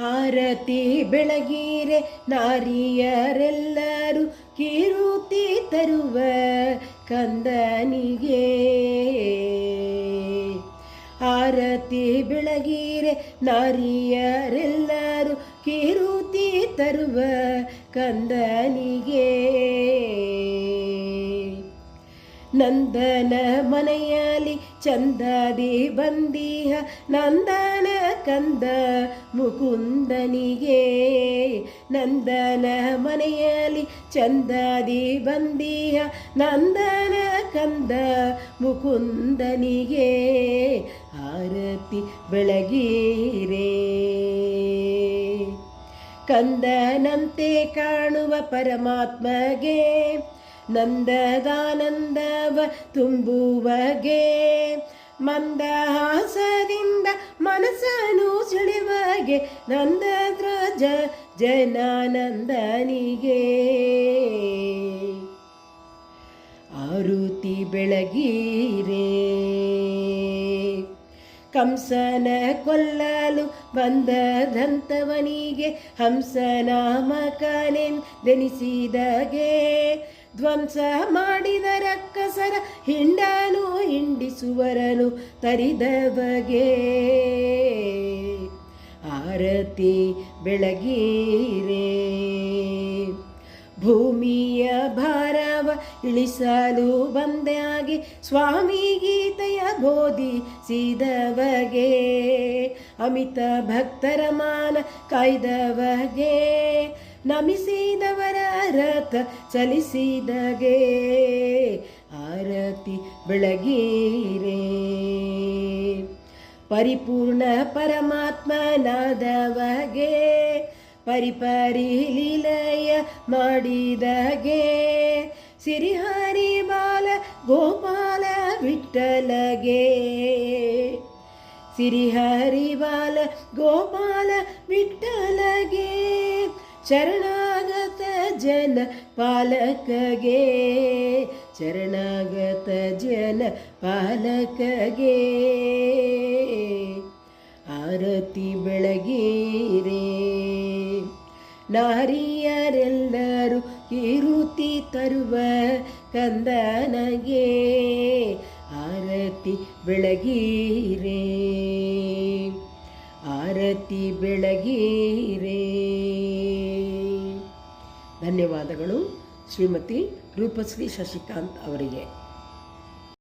ಆರತಿ ಬೆಳಗಿರೆ ನಾರಿಯರೆಲ್ಲರೂ ಕಿರುತಿ ತರುವ ಕಂದನಿಗೆ. ಆರತಿ ಬೆಳಗಿರೆ ನಾರಿಯರೆಲ್ಲರೂ ಕಿರುತಿ ತರುವ ಕಂದನಿಗೆ. ನಂದನ ಮನೆಯಲ್ಲಿ ಚಂದದಿ ಬಂದೀಹ, ನಂದನ ಕಂದ ಮುಕುಂದನಿಗೆ. ನಂದನ ಮನೆಯಲ್ಲಿ ಚಂದದಿ ಬಂದೀಹ, ನಂದನ ಕಂದ ಮುಕುಂದನಿಗೆ. ಆರತಿ ಬೆಳಗೀರೆ. ಕಂದನಂತೆ ಕಾಣುವ ಪರಮಾತ್ಮಗೆ ನಂದದಾನಂದವ ತುಂಬುವಗೆ ಮಂದಹಾಸದಿಂದ ಮನಸ್ಸನ್ನು ಸೆಳೆವಗೆ ನಂದದ್ರಜ ಜನಾನಂದನಿಗೆ. ಆರುತಿ ಬೆಳಗೀರೆ ಕಂಸನ ಕೊಲ್ಲಲು ಬಂದದಂತವನಿಗೆ ಹಂಸನಾಮಕನೆಂದೆನಿಸಿದಗೆ. ಧ್ವಂಸ ಮಾಡಿದ ರಕ್ಕಸರ ಹಿಂಡನು ಹಿಂಡಿಸುವರನು ತರಿದವಗೆ. ಆರತಿ ಬೆಳಗೀರೆ. ಭಾರವ ಇಳಿಸಲು ಬಂದಾಗಿ ಸ್ವಾಮಿ ಗೀತೆಯ ಬೋಧಿಸಿದವಗೆ ಅಮಿತ ಭಕ್ತರ ಮಾನ ಕಾಯ್ದವಗೆ, ನಮಿಸಿದವರ ರಥ ಚಲಿಸಿದಗೆ, ಆರತಿ ಬೆಳಗೀರೇ. ಪರಿಪೂರ್ಣ ಪರಮಾತ್ಮನಾದವಗೆ ಪರಿಪರಿ ಲೀಲೆಯ ಮಾಡಿದಗೆ ಸಿರಿಹರಿ ಬಾಲ ಗೋಪಾಲ ವಿಠಲಗೆ ಸಿರಿಹರಿ ಬಾಲ ಗೋಪಾಲ ವಿಠಲಗೆ ಶರಣಾಗತ ಜನ ಪಾಲಕಗೆ ಶರಣಾಗತ ಜನ ಪಾಲಕಗೆ ನಾರಿಯರೆಲ್ಲರೂ ಕಿರುತಿ ತರುವ ಕಂದನಗೆ ಆರತಿ ಬೆಳಗೀರೆ. ಆರತಿ ಬೆಳಗೀರೆ. ಧನ್ಯವಾದಗಳು ಶ್ರೀಮತಿ ರೂಪಶ್ರೀ ಶಶಿಕಾಂತ್ ಅವರಿಗೆ.